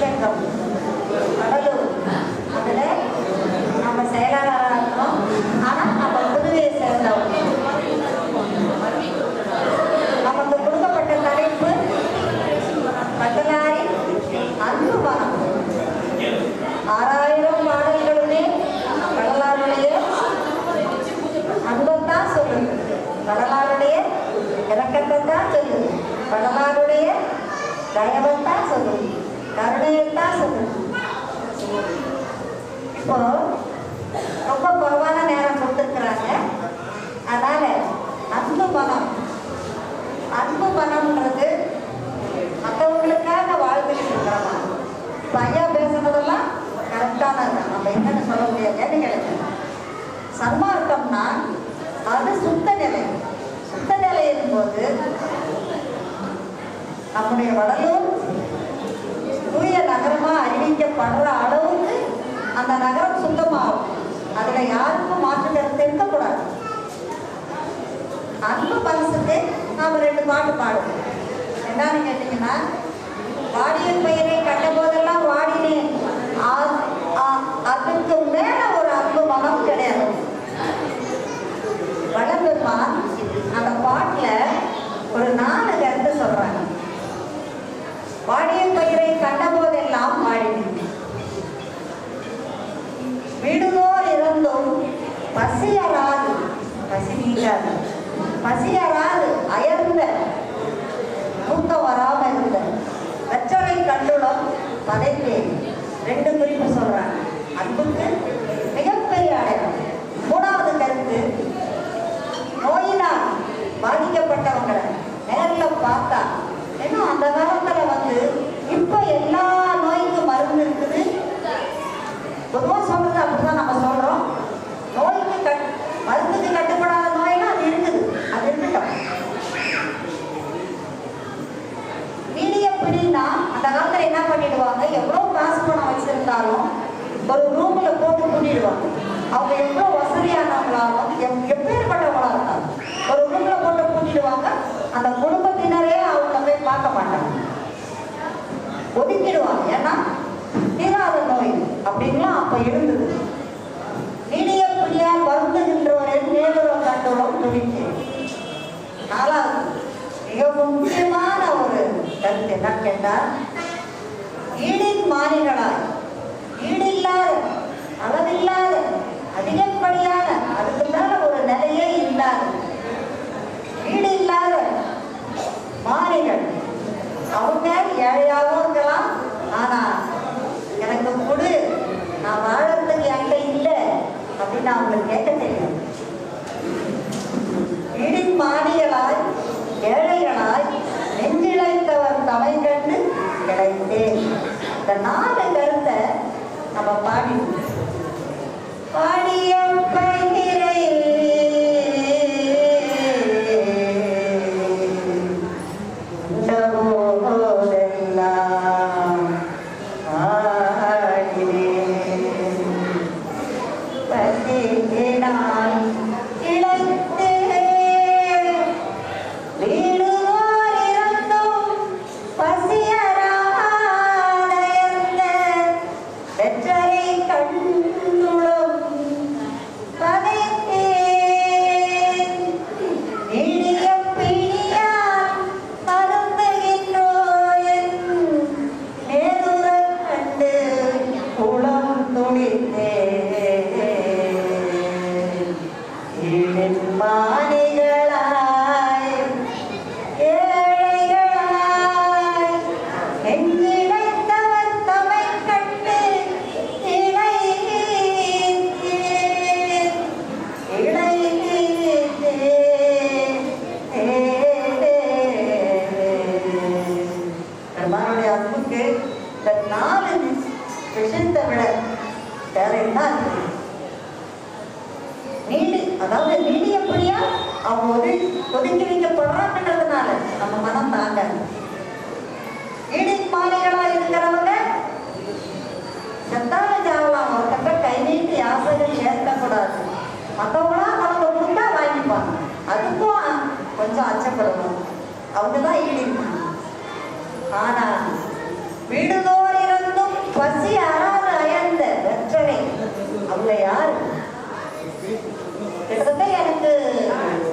Thank you. பகவானுடைய தயவைத்தான் சொல்லணும் கருணையைத்தான் சொல்லணும் இப்போ ரொம்ப குறைவான நேரம் கொடுத்துருக்குறாங்க. அதனால அன்பு பணம். அன்பு பணம்ன்றது மற்றவங்களுக்காக வாழ்ந்துட்டு இருக்கிறோமா இப்போ பேசுனதெல்லாம் கரெக்டானது நம்ம என்னன்னு சொல்ல முடியாது. ஏன்னு சன்மார்க்கம்னா அது சுத்த நிலை. சுத்த நிலை இருக்கும்போது நம்முடைய வடலூர் தூய நகரமா அறிவிக்கப்படுற அளவுக்கு அந்த நகரம் சுத்தமாகும். அதுல யாருக்கும் மாற்று கருத்து இருக்கக்கூடாது. அன்பு பரிசுக்கு நாம ரெண்டு பாட்டு பாடுவோம். என்னன்னு கேட்டீங்கன்னா வாடிய பெயரை கண்ட போதெல்லாம் வாடினேன் ஆ- அதுக்கு மேல ஒரு அன்பு மனம் கிடையாது. வளம்பெருமான் அந்த பாட்டுல ஒரு நாலு கருத்து சொல்றாங்க. கண்டபோதெல்லாம் கண்ட விடுவோர் வாடினேன் விடுதோர் இருந்தும் பசியராது பசி நீங்காது. பசியராது அயர்ந்த. தூக்கம் வராம இருந்த. வெச்சரை கண்டுடம் பதைத்தேன். ரெண்டு குறிப்பு சொல்றாங்க. அன்புக்கு மிகப்பெரிய அடையாளம். மூணாவது கருத்து நோயினால் பாதிக்கப்பட்டவங்களை நேரில் பார்த்தா இன்னும் அந்த காலம் கருத்து கேட்டால் ஈடின் மாறிகளாய் ஈடில்லாத அளவில்லாத அதிகப்படியான அதுக்கு மேல ஒரு நிலையே இல்லாத ஈடு இல்லாத மாறிகள். அவங்க ஏழையாகவும் இருக்கலாம் ஆனா எனக்கு கொடு நான் வாழறதுக்கு என்கிட்ட இல்லை அப்படின்னு அவங்க கேட்க அந்த நாலு கருத்தை நம்ம பாடி பாடிய நான் இளை in my இப்படியா எப்படியா அவங்க ஒது ஒதுக்கி வைக்கப்படுறாங்கன்றதுனால நம்ம மனம் தாங்க நீடி மாலைகளா இருக்கிறவங்க செத்தால ஜாவலாம் ஒருத்தக்க கை நீட்டி ஆசைகள் கேட்கக்கூடாது மற்றவங்களா அவங்க கொடுத்தா வாங்கிப்பாங்க. அதுக்கும் கொஞ்சம் அச்சப்படணும். அவங்க தான் ஈடிப்பாங்க ஆனா வீடுதோர் இருந்தும் பசி அறாது அயர்ந்த வெற்றவை அவங்க யாரு? கிட்டத்தட்ட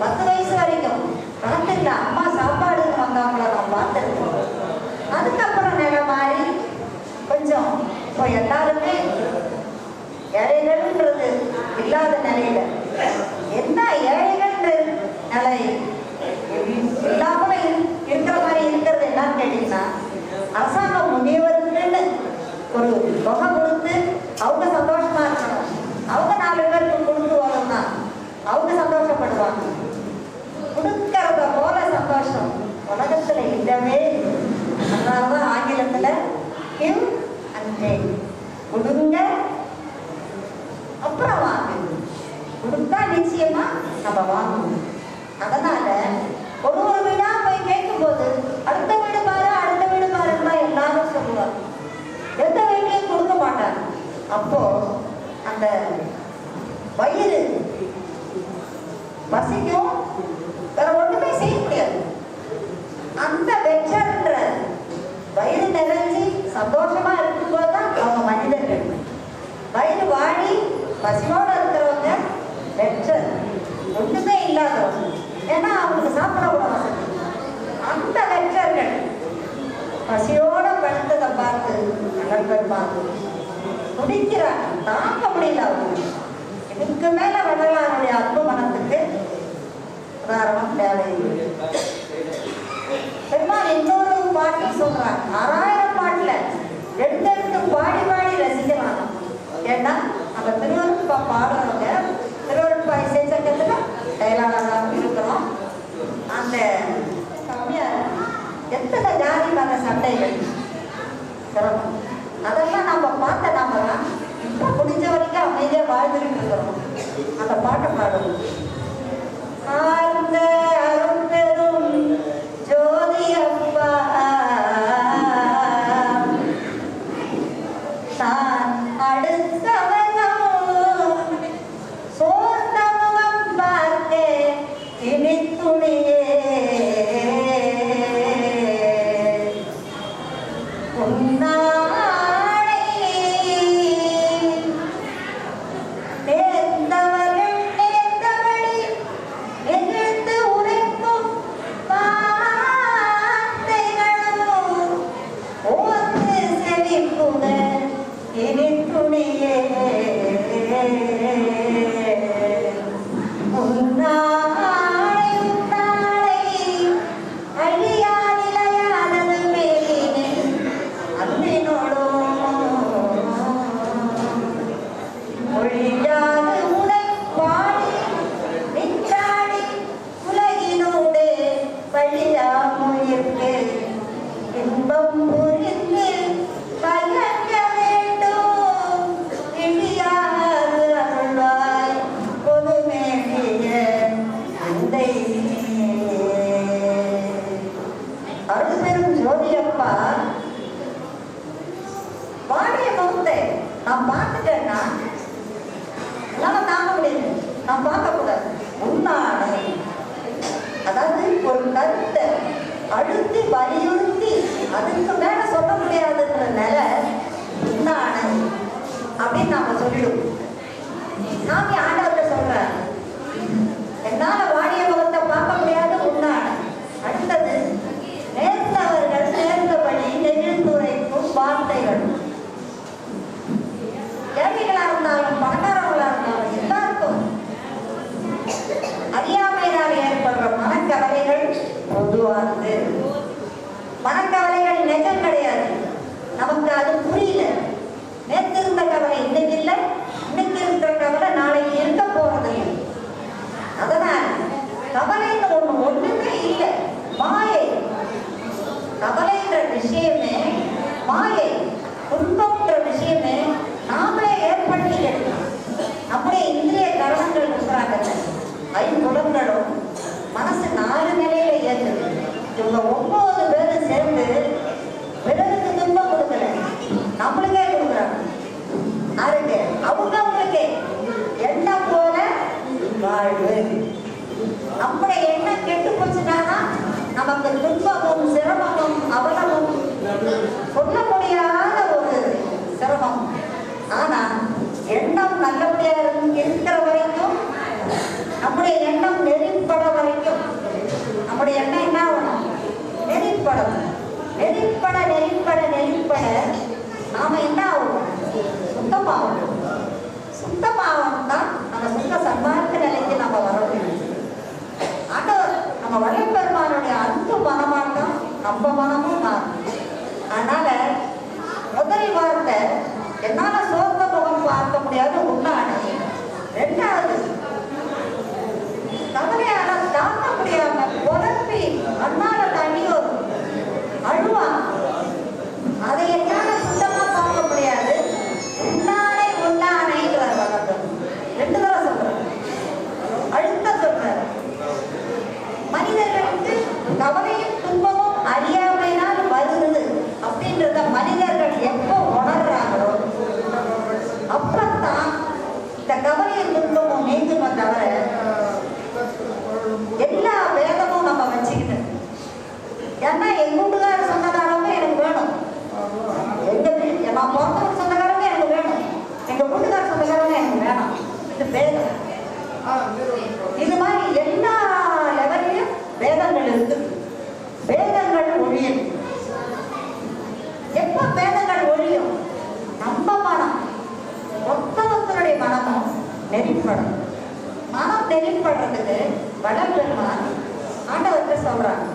பத்து வயசு வரைக்கும் கணக்கில் அம்மா சாப்பாடு வந்தவங்கள நான் பார்த்துருக்கோம். அதுக்கப்புறம் நிலை மாறி கொஞ்சம் இப்போ எல்லாருமே இறைகள்ன்றது இல்லாத நிலையில என்ன ஏழைகள்ன்ற நிலை இல்லாமல இரு- இருக்கிற மாதிரி இருக்கிறது என்னன்னு கேட்டீங்கன்னா அரசாங்கம் முதியவர்களுன்னு ஒரு தொகை கொடுத்து அவங்க சந்தோஷமா இருக்கணும் அவங்க நாலு பேருக்கு கொடுத்து வரணும்னா அவங்க சந்தோஷப்படுவாங்க கொடுக்கறத போல சந்தோஷம் உலகத்துல இல்லவே இல்லை. அதனாலதான் ஆங்கிலத்துல கில் அண்ட் கொடுங்க. அப்புறம் வாங்குங்க கொடுத்தா நிச்சயமா நம்ம வாங்குவோம் சந்தோஷமா இருக்கும்போது தான் அவங்க மனிதர்கள் வயிறு வாடி பசியோட இருக்கிறவங்க வெற்றர் ஒண்ணுமே இல்லாதவங்க. ஏன்னா அவங்களுக்கு சாப்பிட கூட வசதி அந்த வெற்றர்கள் பசியோட படுத்ததை பார்த்து நண்பர் பார்த்து துடிக்கிறாங்க தாங்க முடியல அவங்க இதுக்கு மேல வள்ளலாருடைய அன்பு மனத்துக்கு உதாரணம் தேவையில்லை. பெருமாள் இன்னொரு பாட்டு சொல்றாங்க ஆறாயிரம் ரெண்டு பாடி பாடி ரசிக்கலாம் ஏன்னா நம்ம திருவருட்பா பாடுறவங்க திருவருட்பா இசை சங்கத்துல செயலாளராக இருக்கிறோம். அந்த கம்மியா எத்தனை ஜாதி மத சண்டைகள்? சிரமம் அதெல்லாம் நம்ம பார்த்த நாம தான் இப்போ முடிஞ்ச வரைக்கும் அமைதியா வாழ்ந்துட்டு இருக்கிறோம். அந்த பாட்டை பாடுவோம் ஆழ்ந்த அப்படி எண்ணம் கெட்டு போச்சுன்னா நமக்கு துன்பமும் சிரமமும் அவலமும் சொல்ல முடியாத ஒரு சிரமம். ஆனா எண்ணம் நல்லபடியா இருக்கிற வரைக்கும் நம்முடைய எண்ணம் நெறிப்பட வரைக்கும் நம்முடைய எண்ணம் என்ன ஆகணும்? நெறிப்படும் நெறிப்பட நெறிப்பட நெறிப்பட நாம என்ன ஆகணும்? சுத்தமாகணும். சுத்தமாகணும் தான் நம்ம சுத்த சம்பாதி நம்ம வள்ளற்பெருமானுடைய அந்த மனமாக தான் நம்ம மனமும் மாறும். அதனால முதல் வார்த்தை என்னால் சோர்ந்த முகம் பார்க்க முடியாது உண்டான ரெண்டாவது கவலையா நெறிப்படும் மனம் நெறிப்படுறதுக்கு வடபெருமான் ஆண்டவர்கிட்ட சொல்றாங்க.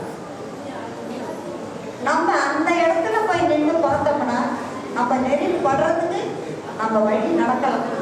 நம்ம அந்த இடத்துல போய் நின்று பார்த்தோம்னா நம்ம நெறிப்படுறதுக்கு நம்ம வழி நடக்கலாம்.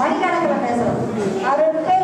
மணிக்கணக்கில் பேசுகிறோம் அருட்பெரும்